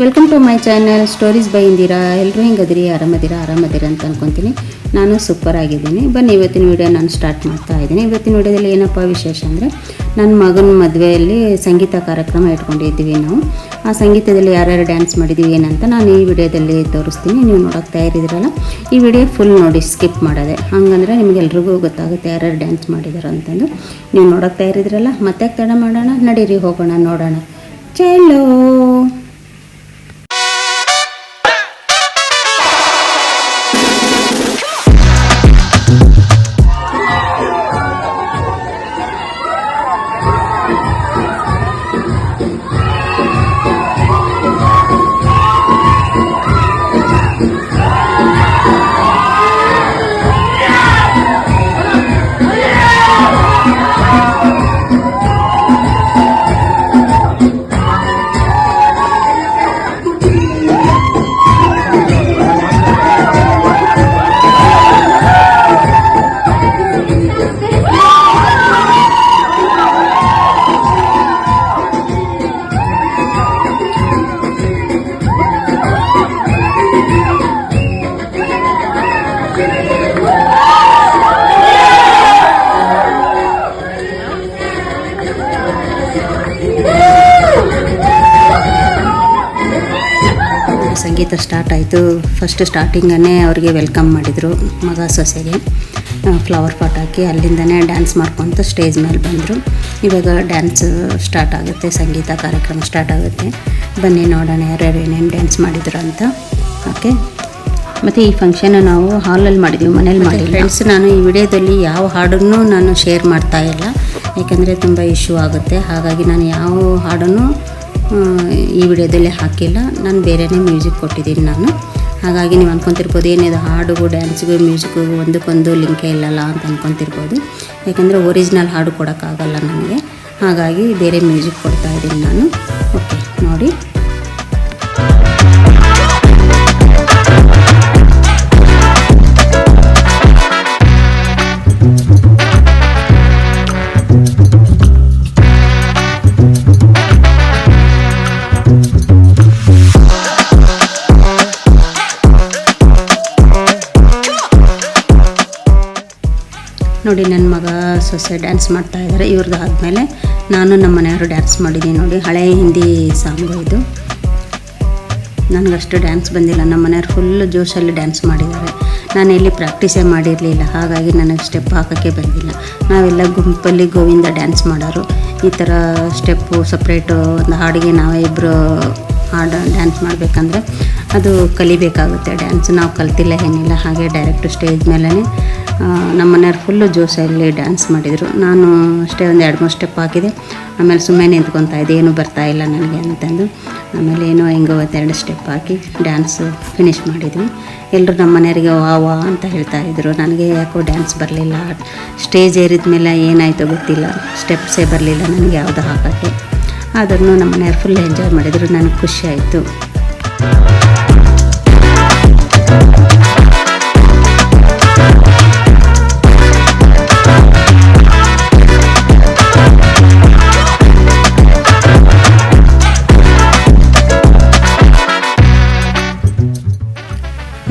Welcome to my channel stories by Indira ಎಲ್ಲರೂ ಹಿಂಗದಿರಿ? ಆರಾಮದಿರಾ? ಆರಾಮದಿರ ಅಂತ ಅನ್ಕೊತೀನಿ. ನಾನು ಸೂಪರ್ ಆಗಿದ್ದೀನಿ. ಬನ್ನಿ, ಇವತ್ತಿನ ವಿಡಿಯೋ ನಾನು ಸ್ಟಾರ್ಟ್ ಮಾಡ್ತಾ ಇದ್ದೀನಿ. ಇವತ್ತಿನ ವಿಡಿಯೋದಲ್ಲಿ ಏನಪ್ಪ ವಿಶೇಷ ಅಂದರೆ ನನ್ನ ಮಗನ ಮದುವೆಯಲ್ಲಿ ಸಂಗೀತ ಕಾರ್ಯಕ್ರಮ ಇಟ್ಕೊಂಡಿದ್ದೀವಿ ನಾವು. ಆ ಸಂಗೀತದಲ್ಲಿ ಯಾರ್ಯಾರು ಡ್ಯಾನ್ಸ್ ಮಾಡಿದ್ದೀವಿ ಏನಂತ ನಾನು ಈ ವಿಡಿಯೋದಲ್ಲಿ ತೋರಿಸ್ತೀನಿ. ನೀವು ನೋಡೋಕೆ ತಯಾರಿದ್ದೀರಲ್ಲ, ಈ ವಿಡಿಯೋ ಫುಲ್ ನೋಡಿ ಸ್ಕಿಪ್ ಮಾಡೋದೆ. ಹಂಗಂದ್ರೆ ನಿಮಗೆಲ್ರಿಗೂ ಗೊತ್ತಾಗುತ್ತೆ ಯಾರ್ಯಾರು ಡ್ಯಾನ್ಸ್ ಮಾಡಿದಾರೆ ಅಂತಂದು. ನೀವು ನೋಡೋಕ್ಕೆ ತಯಾರಿದ್ದೀರಲ್ಲ ಮತ್ತೆ ತಡ ಮಾಡೋಣ? ನಡೀರಿ, ಹೋಗೋಣ, ನೋಡೋಣ. ಚಲೋ! ಸಂಗೀತ ಸ್ಟಾರ್ಟ್ ಆಯಿತು. ಫಸ್ಟ್ ಸ್ಟಾರ್ಟಿಂಗನ್ನೇ ಅವ್ರಿಗೆ ವೆಲ್ಕಮ್ ಮಾಡಿದರು ಮಗ ಸೊಸೆಗೆ. ಫ್ಲವರ್ ಪಾಟ್ ಹಾಕಿ ಅಲ್ಲಿಂದನೇ ಡ್ಯಾನ್ಸ್ ಮಾಡ್ಕೊತ ಸ್ಟೇಜ್ ಮೇಲೆ ಬಂದರು. ಇವಾಗ ಡ್ಯಾನ್ಸ್ ಸ್ಟಾರ್ಟ್ ಆಗುತ್ತೆ ಸಂಗೀತ ಕಾರ್ಯಕ್ರಮ ಸ್ಟಾರ್ಟ್ ಆಗುತ್ತೆ. ಬನ್ನಿ ನೋಡೋಣ ಯಾರ್ಯಾರು ಏನೇನು ಡ್ಯಾನ್ಸ್ ಮಾಡಿದ್ರು ಅಂತ. ಓಕೆ ಮತ್ತು ಈ ಫಂಕ್ಷನ್ ನಾವು ಹಾಲಲ್ಲಿ ಮಾಡಿದ್ವಿ ಮನೇಲಿ ಮಾಡಿ ಫ್ರೆಂಡ್ಸ್ ನಾನು ಈ ವಿಡಿಯೋದಲ್ಲಿ ಯಾವ ಹಾಡನ್ನು ನಾನು ಶೇರ್ ಮಾಡ್ತಾ ಇಲ್ಲ. ಏಕೆಂದರೆ ತುಂಬ ಇಶ್ಯೂ ಆಗುತ್ತೆ. ಹಾಗಾಗಿ ನಾನು ಯಾವ ಹಾಡನ್ನು ಈ ವಿಡಿಯೋದಲ್ಲಿ ಹಾಕಿಲ್ಲ. ನಾನು ಬೇರೆಯೇ ಮ್ಯೂಸಿಕ್ ಕೊಟ್ಟಿದ್ದೀನಿ ನಾನು. ಹಾಗಾಗಿ ನೀವು ಅಂದ್ಕೊತಿರ್ಬೋದು ಏನಿದು ಹಾಡುಗೂ ಡ್ಯಾನ್ಸ್ಗೂ ಮ್ಯೂಸಿಕ್ಗೂ ಒಂದಕ್ಕೊಂದು ಲಿಂಕೇ ಇಲ್ಲಲ್ಲ ಅಂತ ಅಂದ್ಕೊತಿರ್ಬೋದು ಯಾಕೆಂದರೆ ಒರಿಜಿನಲ್ ಹಾಡು ಕೊಡೋಕ್ಕಾಗಲ್ಲ ನನಗೆ ಹಾಗಾಗಿ ಬೇರೆ ಮ್ಯೂಸಿಕ್ ಕೊಡ್ತಾಯಿದ್ದೀನಿ ನಾನು. ಓಕೆ ನೋಡಿ. ನೋಡಿ ನನ್ನ ಮಗ ಸೊಸೆ ಡ್ಯಾನ್ಸ್ ಮಾಡ್ತಾ ಇದ್ದಾರೆ ಇವ್ರದ್ದು ಆದಮೇಲೆ ನಾನು ನಮ್ಮ ಮನೆಯವರು ಡ್ಯಾನ್ಸ್ ಮಾಡಿದ್ದೀನಿ ನೋಡಿ, ಹಳೆ ಹಿಂದಿ ಸಾಂಗು ಇದು. ನನಗಷ್ಟು ಡ್ಯಾನ್ಸ್ ಬಂದಿಲ್ಲ, ನಮ್ಮ ಮನೆಯವ್ರು ಫುಲ್ಲು ಜೋಶಲ್ಲಿ ಡ್ಯಾನ್ಸ್ ಮಾಡಿದ್ದಾರೆ. ನಾನು ಎಲ್ಲಿ ಪ್ರಾಕ್ಟೀಸೇ ಮಾಡಿರಲಿಲ್ಲ, ಹಾಗಾಗಿ ನನಗೆ ಸ್ಟೆಪ್ ಹಾಕೋಕ್ಕೆ ಬಂದಿಲ್ಲ. ನಾವೆಲ್ಲ ಗುಂಪಲ್ಲಿ ಗೋವಿಂದ ಡ್ಯಾನ್ಸ್ ಮಾಡೋರು. ಈ ಥರ ಸ್ಟೆಪ್ಪು ಸಪ್ರೇಟು ಒಂದು ಹಾಡಿಗೆ ನಾವೇ ಇಬ್ಬರು ಹಾಡು ಡ್ಯಾನ್ಸ್ ಮಾಡಬೇಕಂದ್ರೆ ಅದು ಕಲಿಬೇಕಾಗುತ್ತೆ ಡ್ಯಾನ್ಸ್ ನಾವು ಕಲ್ತಿಲ್ಲ ಏನಿಲ್ಲ, ಹಾಗೆ ಡೈರೆಕ್ಟ್ ಸ್ಟೇಜ್ ಮೇಲೇ ನಮ್ಮ ಮನೆಯವ್ರು ಫುಲ್ಲು ಜೋಸಲ್ಲಿ ಡ್ಯಾನ್ಸ್ ಮಾಡಿದರು. ನಾನು ಅಷ್ಟೇ ಒಂದು ಎರಡು ಮೂರು ಸ್ಟೆಪ್ ಹಾಕಿದೆ. ಆಮೇಲೆ ಸುಮ್ಮನೆ ನಿಂತ್ಕೊತಾ ಏನೂ ಬರ್ತಾ ಇಲ್ಲ ನನಗೆ ಅಂತಂದು. ಆಮೇಲೆ ಏನೋ ಹೆಂಗೋ ಒಂದೆರಡು ಸ್ಟೆಪ್ ಹಾಕಿ ಡ್ಯಾನ್ಸ್ ಫಿನಿಷ್ ಮಾಡಿದ್ವಿ. ಎಲ್ಲರೂ ನಮ್ಮ ಮನೆಯವರಿಗೆ ವಾ ವಾ ಅಂತ ಹೇಳ್ತಾ ಇದ್ರು. ನನಗೆ ಯಾಕೋ ಡ್ಯಾನ್ಸ್ ಬರಲಿಲ್ಲ. ಸ್ಟೇಜ್ ಏರಿದ ಮೇಲೆ ಏನಾಯಿತೋ ಗೊತ್ತಿಲ್ಲ. ಸ್ಟೆಪ್ಸೇ ಬರಲಿಲ್ಲ ನನಗೆ ಯಾವುದು ಹಾಕೋಕ್ಕೆ. ಆದ್ರೂ ನಮ್ಮ ಮನೆಯವ್ರು ಫುಲ್ ಎಂಜಾಯ್ ಮಾಡಿದ್ರು. ನನಗೆ ಖುಷಿ ಆಯಿತು.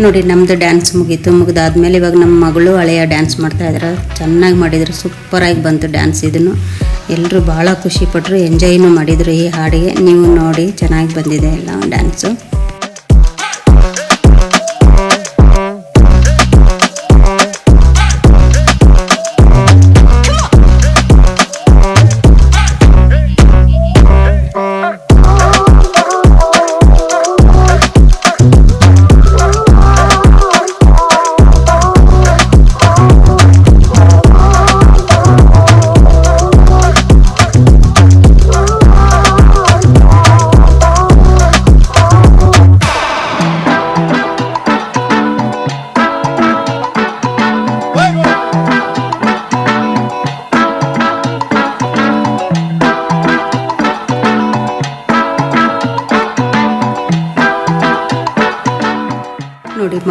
ನೋಡಿ ನಮ್ಮದು ಡ್ಯಾನ್ಸ್ ಮುಗೀತು. ಮುಗಿದಾದ್ಮೇಲೆ ಇವಾಗ ನಮ್ಮ ಮಗಳು ಹಳೆಯ ಡ್ಯಾನ್ಸ್ ಮಾಡ್ತಾ ಇದ್ದಾರೆ ಚೆನ್ನಾಗಿ ಮಾಡಿದರು. ಸೂಪರಾಗಿ ಬಂತು ಡ್ಯಾನ್ಸ್ ಇದನ್ನು. ಎಲ್ಲರೂ ಭಾಳ ಖುಷಿಪಟ್ಟರು ಎಂಜಾಯ್ನೂ ಮಾಡಿದರು ಈ ಹಾಡಿಗೆ. ನೀವು ನೋಡಿ ಚೆನ್ನಾಗಿ ಬಂದಿದೆ ಎಲ್ಲ ಡ್ಯಾನ್ಸು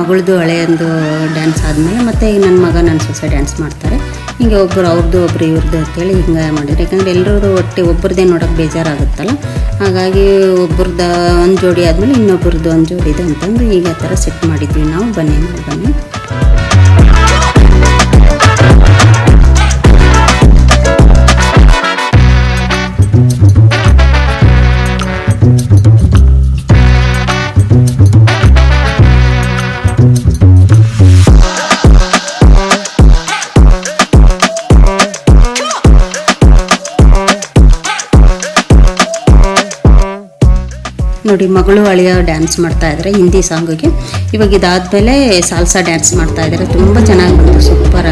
ಮಗಳದು ಹಳೆಯೊಂದು ಡ್ಯಾನ್ಸ್ ಆದಮೇಲೆ ಮತ್ತು ಈಗ ನನ್ನ ಮಗ ನನ್ನ ಸೊಸೆ ಡ್ಯಾನ್ಸ್ ಮಾಡ್ತಾರೆ. ಹಿಂಗೆ ಒಬ್ಬರು ಅವ್ರದ್ದು ಒಬ್ಬರು ಇವ್ರದ್ದು ಅಂತೇಳಿ ಹಿಂಗೆ ಮಾಡಿದ್ರು. ಯಾಕಂದರೆ ಎಲ್ಲರೂ ಒಟ್ಟೆ ಒಬ್ಬರದೇ ನೋಡೋಕೆ ಬೇಜಾರಾಗುತ್ತಲ್ಲ. ಹಾಗಾಗಿ ಒಬ್ಬರದ ಒಂದು ಜೋಡಿ ಆದಮೇಲೆ ಇನ್ನೊಬ್ಬರದ್ದು ಒಂದು ಜೋಡಿ ಇದೆ ಅಂತಂದು ಈಗ ಆ ಥರ ಸೆಟ್ ಮಾಡಿದ್ವಿ. ನಾವು ಬನ್ನಿ ಬನ್ನಿ. ನೋಡಿ, ಮಗಳು ಅಳಿಯ ಡ್ಯಾನ್ಸ್ ಮಾಡ್ತಾ ಇದ್ದಾರೆ ಹಿಂದಿ ಸಾಂಗಿಗೆ ಇವಾಗ ಇದಾದ್ಮೇಲೆ ಸಾಲ್ಸಾ ಡ್ಯಾನ್ಸ್ ಮಾಡ್ತಾ ಇದ್ದಾರೆ ತುಂಬಾ ಚೆನ್ನಾಗಿ ಬಂತು ಸೂಪರ್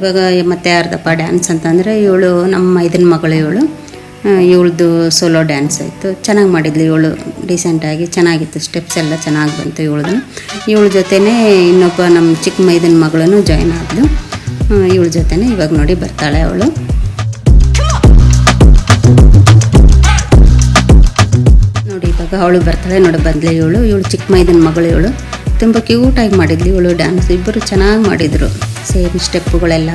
ಇವಾಗ ಮತ್ತೆ ಯಾರ್ದಪ್ಪ ಡ್ಯಾನ್ಸ್ ಅಂತಂದರೆ ಇವಳು ನಮ್ಮ ಇದನ್ನ ಮಗಳು ಇವಳು. ಇವಳದು ಸೋಲೋ ಡ್ಯಾನ್ಸ್ ಆಯಿತು. ಚೆನ್ನಾಗಿ ಮಾಡಿದ್ಲು ಇವಳು. ಡಿಸೆಂಟಾಗಿ ಚೆನ್ನಾಗಿತ್ತು. ಸ್ಟೆಪ್ಸ್ ಎಲ್ಲ ಚೆನ್ನಾಗಿ ಬಂತು ಇವಳದು. ಇವಳ ಜೊತೆನೇ ಇನ್ನೊಬ್ಬ ನಮ್ಮ ಚಿಕ್ಕ ಮೈದನ ಮಗಳೂ ಜಾಯ್ನ್ ಆದ್ಲು. ಇವಳ ಜೊತೆನೇ ಇವಾಗ ನೋಡಿ ಬರ್ತಾಳೆ ಅವಳು. ನೋಡಿ ಇವಾಗ ಅವಳು ಬರ್ತಾಳೆ. ನೋಡಿ ಬಂದ್ಲೆ ಇವಳು. ಇವಳು ಚಿಕ್ಕ ಮೈದನ ಮಗಳು ಇವಳು. ತುಂಬ ಕ್ಯೂಟಾಗಿ ಮಾಡಿದ್ಲು ಇವಳು ಡ್ಯಾನ್ಸ್ ಇಬ್ಬರು ಚೆನ್ನಾಗಿ ಮಾಡಿದರು. ಸೇಮ್ ಸ್ಟೆಪ್ಪುಗಳೆಲ್ಲ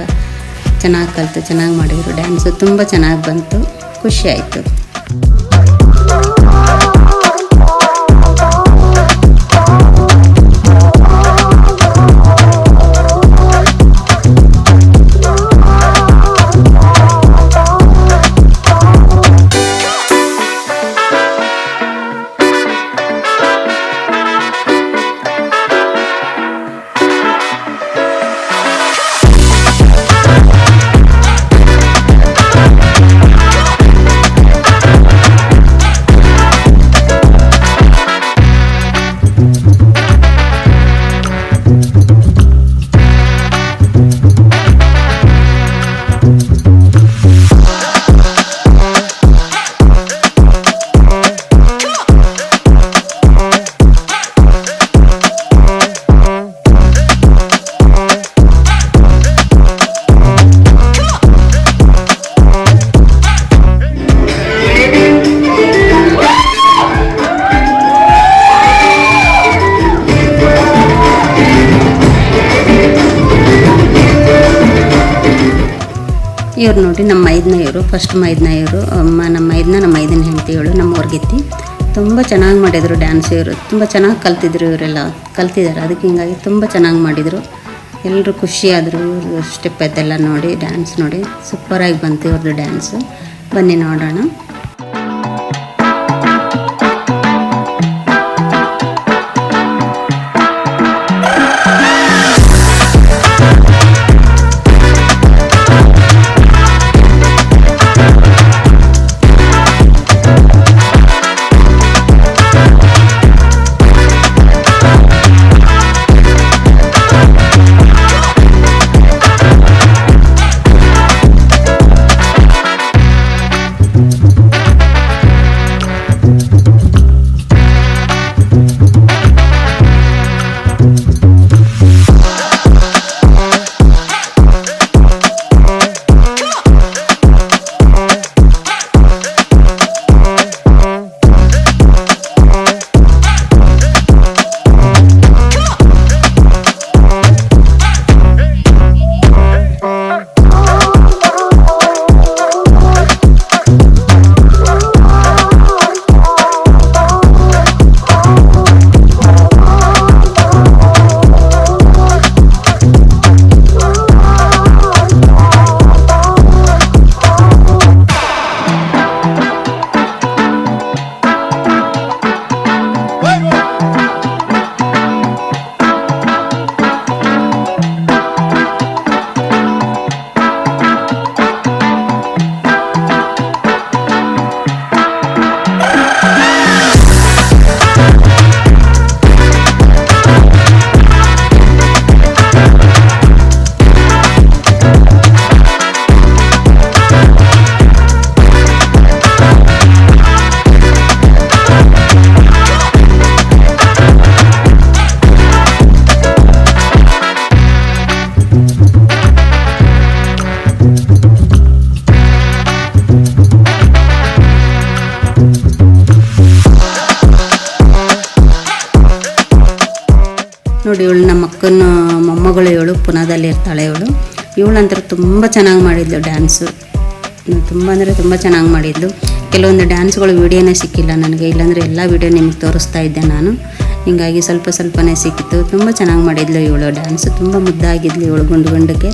ಚೆನ್ನಾಗಿ ಕಲಿತು ಚೆನ್ನಾಗಿ ಮಾಡಿದರು. ಡ್ಯಾನ್ಸು ತುಂಬ ಚೆನ್ನಾಗಿ ಬಂತು. ಖುಷಿ ಆಯಿತು. ಇವ್ರು ನೋಡಿ ನಮ್ಮ ಮೈದನ ಇವರು ಫಸ್ಟ್ ಮೈದನ ಇವರು, ಅಮ್ಮ ನಮ್ಮ ಮೈದನ, ನಮ್ಮ ಐದನ ಹೆಂಡತಿ ಇವಳು, ನಮ್ಮ ಹೊರ್ಗಿತ್ತಿ. ತುಂಬ ಚೆನ್ನಾಗಿ ಮಾಡಿದರು ಡ್ಯಾನ್ಸ್ ಇವರು, ತುಂಬ ಚೆನ್ನಾಗಿ ಕಲ್ತಿದ್ರು ಇವರೆಲ್ಲ ಕಲ್ತಿದ್ದಾರೆ ಅದಕ್ಕೆ ಹಿಂಗಾಗಿ ತುಂಬ ಚೆನ್ನಾಗಿ ಮಾಡಿದರು. ಎಲ್ಲರೂ ಖುಷಿಯಾದರು ಇವರು ಸ್ಟೆಪ್ ಅದೆಲ್ಲ ನೋಡಿ ಡ್ಯಾನ್ಸ್ ನೋಡಿ. ಸೂಪರಾಗಿ ಬಂತು ಇವ್ರದ್ದು ಡ್ಯಾನ್ಸು ಬನ್ನಿ ನೋಡೋಣ. ಅಕ್ಕನ ಮೊಮ್ಮಗಳು ಇವಳು, ಪುನಾದಲ್ಲಿ ಇರ್ತಾಳೆ ಇವಳು. ಇವಳಂತರ ತುಂಬ ಚೆನ್ನಾಗಿ ಮಾಡಿದ್ಲು ಡ್ಯಾನ್ಸು ತುಂಬ ಅಂದರೆ ತುಂಬ ಚೆನ್ನಾಗಿ ಮಾಡಿದ್ಲು ಕೆಲವೊಂದು ಡ್ಯಾನ್ಸ್ಗಳು ವೀಡಿಯೋನೇ ಸಿಕ್ಕಿಲ್ಲ ನನಗೆ. ಇಲ್ಲಾಂದರೆ ಎಲ್ಲ ವೀಡಿಯೋ ನಿಮಗೆ ತೋರಿಸ್ತಾ ಇದ್ದೆ ನಾನು. ಹೀಗಾಗಿ ಸ್ವಲ್ಪ ಸ್ವಲ್ಪನೇ ಸಿಕ್ಕಿತ್ತು. ತುಂಬ ಚೆನ್ನಾಗಿ ಮಾಡಿದ್ಲು ಇವಳು ಡ್ಯಾನ್ಸು ತುಂಬ ಮುದ್ದಾಗಿದ್ಲು ಇವಳು ಗುಂಡು ಗುಂಡಕ್ಕೆ.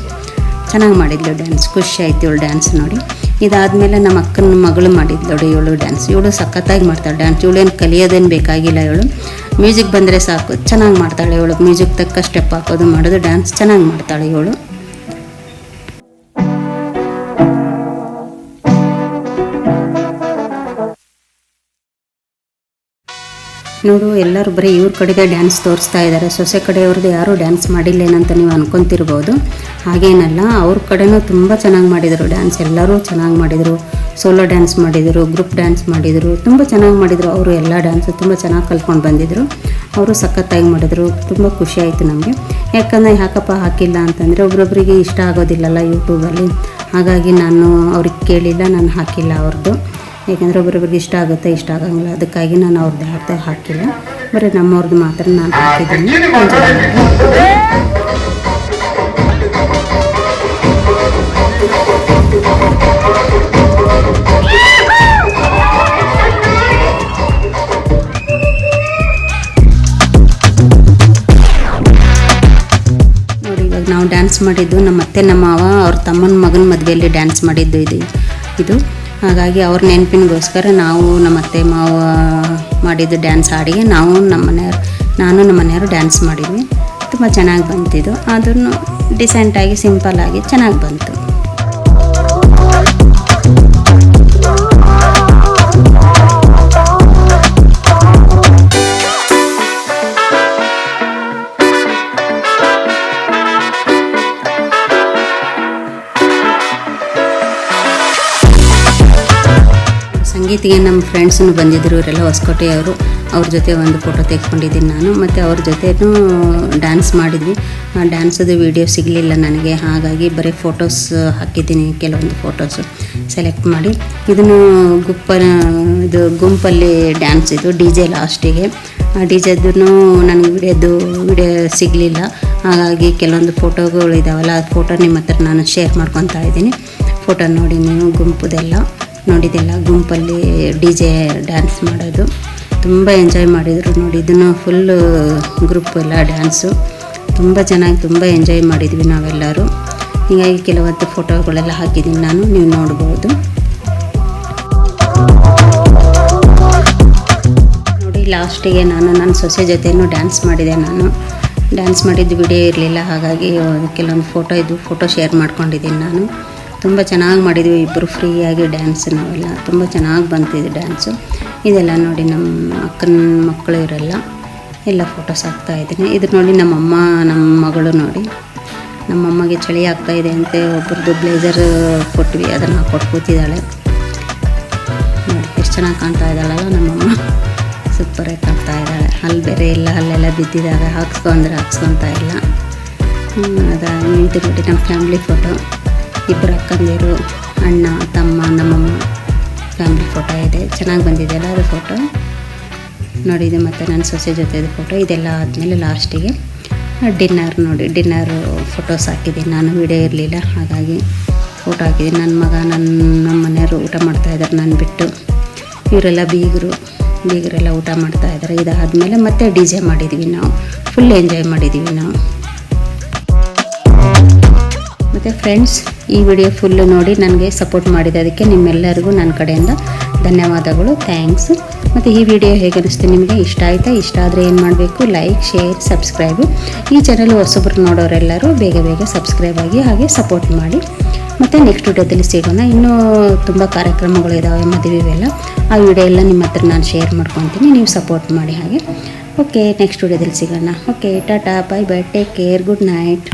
ಚೆನ್ನಾಗಿ ಮಾಡಿದ್ಲು ಡ್ಯಾನ್ಸ್ ಖುಷಿ ಆಯ್ತು ಇವಳು ಡ್ಯಾನ್ಸ್ ನೋಡಿ. ಇದಾದಮೇಲೆ ನಮ್ಮ ಅಕ್ಕನ ಮಗಳು ಮಾಡಿದ್ಲು. ನೋಡಿ ಇವಳು ಡ್ಯಾನ್ಸ್ ಇವಳು ಸಖತ್ತಾಗಿ ಮಾಡ್ತಾಳೆ. ಡ್ಯಾನ್ಸ್ ಇವಳೇನು ಕಲಿಯೋದೇನು ಬೇಕಾಗಿಲ್ಲ ಇವಳು. ಮ್ಯೂಸಿಕ್ ಬಂದರೆ ಸಾಕು. ಚೆನ್ನಾಗಿ ಮಾಡ್ತಾಳೆ ಇವಳು. ಮ್ಯೂಸಿಕ್ ತಕ್ಕ ಸ್ಟೆಪ್ ಹಾಕೋದು, ಮಾಡೋದು ಡ್ಯಾನ್ಸ್ ಚೆನ್ನಾಗಿ ಮಾಡ್ತಾಳೆ ಇವಳು. ನೋಡು, ಎಲ್ಲರೂ ಬರೀ ಇವ್ರ ಕಡೆಗೆ ಡ್ಯಾನ್ಸ್ ತೋರಿಸ್ತಾ ಇದ್ದಾರೆ ಸೊಸೆ ಕಡೆಯವ್ರದ್ದು ಯಾರೂ ಡ್ಯಾನ್ಸ್ ಮಾಡಿಲ್ಲೇನಂತ ನೀವು ಅನ್ಕೊಂತಿರ್ಬೋದು. ಹಾಗೇನಲ್ಲ ಅವ್ರ ಕಡೆನೂ ತುಂಬ ಚೆನ್ನಾಗಿ ಮಾಡಿದರು ಡ್ಯಾನ್ಸ್ ಎಲ್ಲರೂ ಚೆನ್ನಾಗಿ ಮಾಡಿದರು. ಸೋಲೋ ಡ್ಯಾನ್ಸ್ ಮಾಡಿದರು ಗ್ರೂಪ್ ಡ್ಯಾನ್ಸ್ ಮಾಡಿದರು ತುಂಬ ಚೆನ್ನಾಗಿ ಮಾಡಿದರು. ಅವರು ಎಲ್ಲ ಡ್ಯಾನ್ಸು ತುಂಬ ಚೆನ್ನಾಗಿ ಕಲ್ತ್ಕೊಂಡು ಬಂದಿದ್ದರು ಅವರು ಸಖತ್ತಾಗಿ ಮಾಡಿದರು. ತುಂಬ ಖುಷಿ ಆಯಿತು ನಮಗೆ. ಯಾಕಂದರೆ ಯಾಕಪ್ಪ ಹಾಕಿಲ್ಲ ಅಂತಂದರೆ ಒಬ್ರೊಬ್ಬರಿಗೆ ಇಷ್ಟ ಆಗೋದಿಲ್ಲಲ್ಲ ಯೂಟ್ಯೂಬಲ್ಲಿ ಹಾಗಾಗಿ ನಾನು ಅವ್ರಿಗೆ ಕೇಳಿಲ್ಲ ನಾನು ಹಾಕಿಲ್ಲ ಅವ್ರದ್ದು ಯಾಕೆಂದರೆ ಒಬ್ರೊಬ್ರಿಗೆ ಇಷ್ಟ ಆಗುತ್ತೆ ಇಷ್ಟ ಆಗಂಗಿಲ್ಲ. ಅದಕ್ಕಾಗಿ ನಾನು ಅವ್ರದ್ದು ಯಾರ್ದು ಹಾಕಿಲ್ಲ. ಬರೀ ನಮ್ಮವ್ರದ್ದು ಮಾತ್ರ ನಾನು ಹಾಕಿದ್ದೀನಿ. ಡ್ಯಾನ್ಸ್ ಮಾಡಿದ್ದು, ನಮ್ಮ ಅತ್ತೆ, ನಮ್ಮ ಮಾವ, ಅವ್ರ ತಮ್ಮನ ಮಗನ ಮದುವೆಯಲ್ಲಿ ಡ್ಯಾನ್ಸ್ ಮಾಡಿದ್ದು ಇದು. ಇದು. ಹಾಗಾಗಿ ಅವ್ರ ನೆನಪಿನಗೋಸ್ಕರ ನಾವು ನಮ್ಮ ಅತ್ತೆ, ಮಾವ ಮಾಡಿದ್ದು ಡ್ಯಾನ್ಸ್ ಹಾಡಿಗೆ ನಾವು ನಮ್ಮ ಮನೆಯವರು, ನಾನು ನಮ್ಮ ಮನೆಯವರು ಡ್ಯಾನ್ಸ್ ಮಾಡಿದ್ವಿ. ತುಂಬ ಚೆನ್ನಾಗಿ ಬಂತಿದ್ದು ಅದನ್ನು ಡಿಸೆಂಟಾಗಿ ಸಿಂಪಲ್ಲಾಗಿ ಚೆನ್ನಾಗಿ ಬಂತು. ಸಂಗೀತಿಗೆ ನಮ್ಮ ಫ್ರೆಂಡ್ಸನ್ನು ಬಂದಿದ್ದರು ಇವರೆಲ್ಲ ಹೊಸಕೋಟೆಯವರು ಅವ್ರ. ಜೊತೆ ಒಂದು ಫೋಟೋ ತೆಗೆದುಕೊಂಡಿದ್ದೀನಿ ನಾನು. ಮತ್ತು ಅವ್ರ ಜೊತೆನೂ ಡ್ಯಾನ್ಸ್ ಮಾಡಿದ್ವಿ. ಆ ಡ್ಯಾನ್ಸದು ವೀಡಿಯೋ ಸಿಗಲಿಲ್ಲ ನನಗೆ. ಹಾಗಾಗಿ ಬರೀ ಫೋಟೋಸ್ ಹಾಕಿದ್ದೀನಿ, ಕೆಲವೊಂದು ಫೋಟೋಸು ಸೆಲೆಕ್ಟ್ ಮಾಡಿ. ಇದನ್ನು ಗುಪ್ಪ ಇದು ಗುಂಪಲ್ಲಿ ಡ್ಯಾನ್ಸ್ ಇದು ಡಿ ಜೆ ಲಾಸ್ಟಿಗೆ ಆ ಡಿ ಜೆದೂ ನನಗೆ ವಿಡಿಯೋದು ವಿಡಿಯೋ ಸಿಗಲಿಲ್ಲ. ಹಾಗಾಗಿ ಕೆಲವೊಂದು ಫೋಟೋಗಳು ಇದ್ದಾವಲ್ಲ ಆ ಫೋಟೋ ನಿಮ್ಮ ಹತ್ರ ನಾನು ಶೇರ್ ಮಾಡ್ಕೊತಾ ಇದ್ದೀನಿ. ಫೋಟೋ ನೋಡಿ ನೀವು ಗುಂಪುದೆಲ್ಲ. ನೋಡಿದೆಲ್ಲ ಗುಂಪಲ್ಲಿ ಡಿ ಜೆ ಡ್ಯಾನ್ಸ್ ಮಾಡೋದು. ತುಂಬ ಎಂಜಾಯ್ ಮಾಡಿದರು ನೋಡಿ. ಇದನ್ನು ಫುಲ್ಲು ಗ್ರೂಪ್ ಎಲ್ಲ ಡ್ಯಾನ್ಸು ತುಂಬ ಚೆನ್ನಾಗಿ, ತುಂಬ ಎಂಜಾಯ್ ಮಾಡಿದ್ವಿ ನಾವೆಲ್ಲರೂ. ಹೀಗಾಗಿ ಕೆಲವತ್ತು ಫೋಟೋಗಳೆಲ್ಲ ಹಾಕಿದ್ದೀನಿ ನಾನು, ನೀವು ನೋಡ್ಬೋದು. ನೋಡಿ ಲಾಸ್ಟಿಗೆ ನಾನು ನನ್ನ ಸೊಸೆ ಜೊತೆನೂ ಡ್ಯಾನ್ಸ್ ಮಾಡಿದೆ ನಾನು. ಡ್ಯಾನ್ಸ್ ಮಾಡಿದ್ದು ವಿಡಿಯೋ ಇರಲಿಲ್ಲ, ಹಾಗಾಗಿ, ಕೆಲವೊಂದು ಫೋಟೋ ಇದ್ದು ಫೋಟೋ ಶೇರ್ ಮಾಡ್ಕೊಂಡಿದ್ದೀನಿ ನಾನು. ತುಂಬ ಚೆನ್ನಾಗಿ ಮಾಡಿದ್ವಿ ಇಬ್ಬರು ಫ್ರೀಯಾಗಿ ಡ್ಯಾನ್ಸ್ ನಾವೆಲ್ಲ. ತುಂಬ ಚೆನ್ನಾಗಿ ಬಂತಿದ್ದು ಡ್ಯಾನ್ಸು ಇದೆಲ್ಲ ನೋಡಿ ನಮ್ಮ ಅಕ್ಕನ ಮಕ್ಕಳು ಇವರೆಲ್ಲ ಎಲ್ಲ ಫೋಟೋಸ್ ಹಾಕ್ತಾ ಇದ್ದೀನಿ. ಇದು ನೋಡಿ ನಮ್ಮಮ್ಮ ನಮ್ಮ ಮಗಳು ನೋಡಿ. ನಮ್ಮಮ್ಮಗೆ ಚಳಿ ಆಗ್ತಾ ಇದೆ ಅಂತ ಒಬ್ಬರದ್ದು ಬ್ಲೇಸರ್ ಕೊಟ್ವಿ, ಅದನ್ನು ಹಾಕ್ಕೊಟ್ಟು ಕೂತಿದ್ದಾಳೆ ನೋಡಿ, ಎಷ್ಟು ಚೆನ್ನಾಗಿ ಕಾಣ್ತಾ ಇದ್ದಾಳಲ್ಲ ನಮ್ಮಮ್ಮ ಸೂಪರಾಗಿ ಕಾಣ್ತಾ ಇದ್ದಾಳೆ. ಅಲ್ಲಿ ಬೇರೆ ಇಲ್ಲ ಅಲ್ಲೆಲ್ಲ ಬಿದ್ದಿದ್ದಾರೆ ಹಾಕ್ಸ್ಕೊ ಅಂದರೆ ಹಾಕ್ಸ್ಕೊತಾ ಇಲ್ಲ. ಅದ ಇದು ನೋಡಿ ನಮ್ಮ ಫ್ಯಾಮ್ಲಿ ಫೋಟೋ ಇಬ್ಬರು ಅಕ್ಕಂದಿರು ಅಣ್ಣ, ತಮ್ಮ, ನಮ್ಮಮ್ಮ ಫ್ಯಾಮಿಲಿ ಫೋಟೋ ಇದೆ. ಚೆನ್ನಾಗಿ ಬಂದಿದೆ ಅಲ್ಲ ಅದು ಫೋಟೋ ನೋಡಿ, ಇದು ಮತ್ತು ನನ್ನ ಸೊಸೆ ಜೊತೆದು ಫೋಟೋ ಇದೆಲ್ಲ ಆದಮೇಲೆ ಲಾಸ್ಟಿಗೆ ಡಿನ್ನರ್ ನೋಡಿ ಡಿನ್ನರು ಫೋಟೋಸ್ ಹಾಕಿದ್ದೀನಿ. ನಾನು ವಿಡಿಯೋ ಇರಲಿಲ್ಲ, ಹಾಗಾಗಿ ಫೋಟೋ ಹಾಕಿದ್ದೀನಿ. ನನ್ನ ಮಗ ನನ್ನ ನಮ್ಮ ಮನೆಯವರು ಊಟ ಮಾಡ್ತಾಯಿದ್ದಾರೆ ನಾನು ಬಿಟ್ಟು. ಇವರೆಲ್ಲ ಬೀಗರು, ಬೀಗರೆಲ್ಲ ಊಟ ಮಾಡ್ತಾಯಿದ್ದಾರೆ ಇದಾದಮೇಲೆ ಮತ್ತೆ ಡಿ ಜೆ ಮಾಡಿದ್ವಿ ನಾವು. ಫುಲ್ ಎಂಜಾಯ್ ಮಾಡಿದ್ದೀವಿ ನಾವು. ಮತ್ತು ಫ್ರೆಂಡ್ಸ್ ಈ ವಿಡಿಯೋ ಫುಲ್ಲು ನೋಡಿ ನನಗೆ ಸಪೋರ್ಟ್ ಮಾಡಿದ್ದಕ್ಕೆ ನಿಮ್ಮೆಲ್ಲರಿಗೂ ನನ್ನ ಕಡೆಯಿಂದ ಧನ್ಯವಾದಗಳು. ಥ್ಯಾಂಕ್ಸ್ ಮತ್ತು ಈ ವಿಡಿಯೋ ಹೇಗೆ ಅನಿಸ್ತು ನಿಮಗೆ? ಇಷ್ಟ ಆಯಿತಾ? ಇಷ್ಟ ಆದರೆ ಏನು ಮಾಡಬೇಕು? ಲೈಕ್ ಶೇರ್ ಸಬ್ಸ್ಕ್ರೈಬು ಈ ಚಾನಲ್ ಹೊಸಬ್ರು ನೋಡೋರೆಲ್ಲರೂ ಬೇಗ ಬೇಗ ಸಬ್ಸ್ಕ್ರೈಬ್ ಆಗಿ ಹಾಗೆ ಸಪೋರ್ಟ್ ಮಾಡಿ. ಮತ್ತು ನೆಕ್ಸ್ಟ್ ವಿಡಿಯೋದಲ್ಲಿ ಸಿಗೋಣ. ಇನ್ನೂ ತುಂಬ ಕಾರ್ಯಕ್ರಮಗಳು ಇದ್ದಾವೆ ಮದುವೆ ಇವೆಲ್ಲ. ಆ ವಿಡಿಯೋ ಎಲ್ಲ ನಿಮ್ಮ ಹತ್ರ ನಾನು ಶೇರ್ ಮಾಡ್ಕೊತೀನಿ. ನೀವು ಸಪೋರ್ಟ್ ಮಾಡಿ ಹಾಗೆ. ಓಕೆ ನೆಕ್ಸ್ಟ್ ವಿಡಿಯೋದಲ್ಲಿ ಸಿಗೋಣ. Okay tata bye bye take care good night